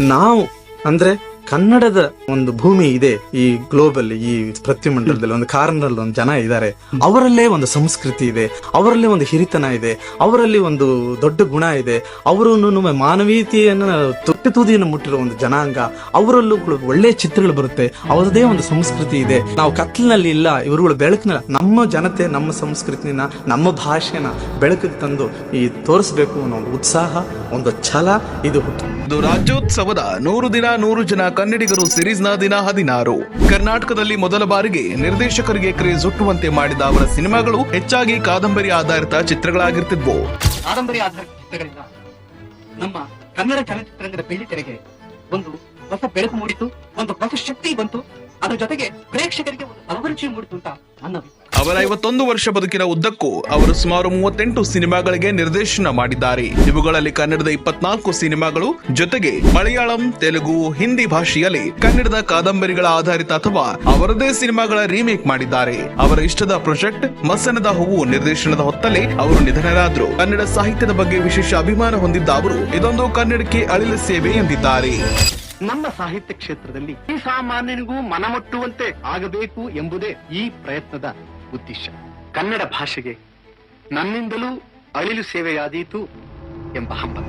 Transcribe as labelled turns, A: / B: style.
A: ನಾವು ಅಂದ್ರೆ ಕನ್ನಡದ ಒಂದು ಭೂಮಿ ಇದೆ ಈ ಗ್ಲೋಬಲ್ ಈ ಪ್ರತಿಮಂಡಲದಲ್ಲಿ, ಒಂದು ಕಾರ್ನರ್ ಒಂದು ಜನ ಇದ್ದಾರೆ. ಅವರಲ್ಲೇ ಒಂದು ಸಂಸ್ಕೃತಿ ಇದೆ, ಅವರಲ್ಲೇ ಒಂದು ಹಿರಿತನ ಇದೆ, ಅವರಲ್ಲಿ ಒಂದು ದೊಡ್ಡ ಗುಣ ಇದೆ ಅವರು ಮಾನವೀಯತೆಯನ್ನು ತುಟ್ಟಿ ತುದಿಯನ್ನು ಮುಟ್ಟಿರೋ ಒಂದು ಜನಾಂಗ, ಅವರಲ್ಲೂ ಒಳ್ಳೆ ಚಿತ್ರಗಳು ಬರುತ್ತೆ, ಅವರದೇ ಒಂದು ಸಂಸ್ಕೃತಿ ಇದೆ. ನಾವು ಕತ್ಲಿನಲ್ಲಿ ಇಲ್ಲ, ಇವರುಗಳು ಬೆಳಕಿನ, ನಮ್ಮ ಜನತೆ, ನಮ್ಮ ಸಂಸ್ಕೃತಿನ, ನಮ್ಮ ಭಾಷೆನ ಬೆಳಕಿಗೆ ತಂದು ಈ ತೋರಿಸ್ಬೇಕು ಅನ್ನೋ ಒಂದು ಉತ್ಸಾಹ, ಒಂದು ಛಲ ಇದು
B: ರಾಜ್ಯೋತ್ಸವದ ನೂರು ದಿನ, ನೂರು ಜನ ಕನ್ನಡಿಗರು ಸಿರೀಸ್ನ ದಿನ ಹದಿನಾರು. ಕರ್ನಾಟಕದಲ್ಲಿ ಮೊದಲ ಬಾರಿಗೆ ನಿರ್ದೇಶಕರಿಗೆ ಕ್ರೇಜ್ ಹುಟ್ಟುವಂತೆ ಮಾಡಿದ ಅವರ ಸಿನಿಮಾಗಳು ಹೆಚ್ಚಾಗಿ ಕಾದಂಬರಿ ಆಧಾರಿತ ಚಿತ್ರಗಳಾಗಿರ್ತಿದ್ವು.
C: ಕಾದಂಬರಿ ಆಧಾರಿತ ನಮ್ಮ ಕನ್ನಡ ಚಲನಚಿತ್ರರಂಗದ ಬೆಳ್ಳಿತೆರೆಗೆ ಒಂದು ಹೊಸ ಬೆಳಕು ಮೂಡಿತು ಒಂದು ಹೊಸ ಶಕ್ತಿ ಬಂತು, ಅದರ ಜೊತೆಗೆ ಪ್ರೇಕ್ಷಕರಿಗೆ ಒಂದು ಅಭಿರುಚಿ ಮೂಡಿತು ಅಂತ ನನ್ನ
B: ಅವರ ಐವತ್ತೊಂದು ವರ್ಷ ಬದುಕಿನ ಉದ್ದಕ್ಕೂ ಅವರು ಸುಮಾರು ಮೂವತ್ತೆಂಟು ಸಿನಿಮಾಗಳಿಗೆ ನಿರ್ದೇಶನ ಮಾಡಿದ್ದಾರೆ. ಇವುಗಳಲ್ಲಿ ಕನ್ನಡದ ಇಪ್ಪತ್ನಾಲ್ಕು ಸಿನಿಮಾಗಳು ಜೊತೆಗೆ ಮಲಯಾಳಂ, ತೆಲುಗು, ಹಿಂದಿ ಭಾಷೆಯಲ್ಲಿ ಕನ್ನಡದ ಕಾದಂಬರಿಗಳ ಆಧಾರಿತ ಅಥವಾ ಅವರದೇ ಸಿನಿಮಾಗಳ ರೀಮೇಕ್ ಮಾಡಿದ್ದಾರೆ. ಅವರ ಇಷ್ಟದ ಪ್ರಾಜೆಕ್ಟ್ ಮಸನದ ಹೂವು ನಿರ್ದೇಶನದ ಹೊತ್ತಲ್ಲಿ ಅವರು ನಿಧನರಾದರು. ಕನ್ನಡ ಸಾಹಿತ್ಯದ ಬಗ್ಗೆ ವಿಶೇಷ ಅಭಿಮಾನ ಹೊಂದಿದ್ದ ಅವರು ಇದೊಂದು ಕನ್ನಡಕ್ಕೆ ಅಳಿಲ ಸೇವೆ ಎಂದಿದ್ದಾರೆ.
D: ನಮ್ಮ ಸಾಹಿತ್ಯ ಕ್ಷೇತ್ರದಲ್ಲಿ ಈ ಸಾಮಾನ್ಯನಿಗೂ ಮನಮುಟ್ಟುವಂತೆ ಆಗಬೇಕು ಎಂಬುದೇ ಈ ಪ್ರಯತ್ನದ ಉದ್ದೇಶ. ಕನ್ನಡ ಭಾಷೆಗೆ ನನ್ನಿಂದಲೂ ಅಳಿಲು ಸೇವೆಯಾದೀತು ಎಂಬ ಹಂಬಲ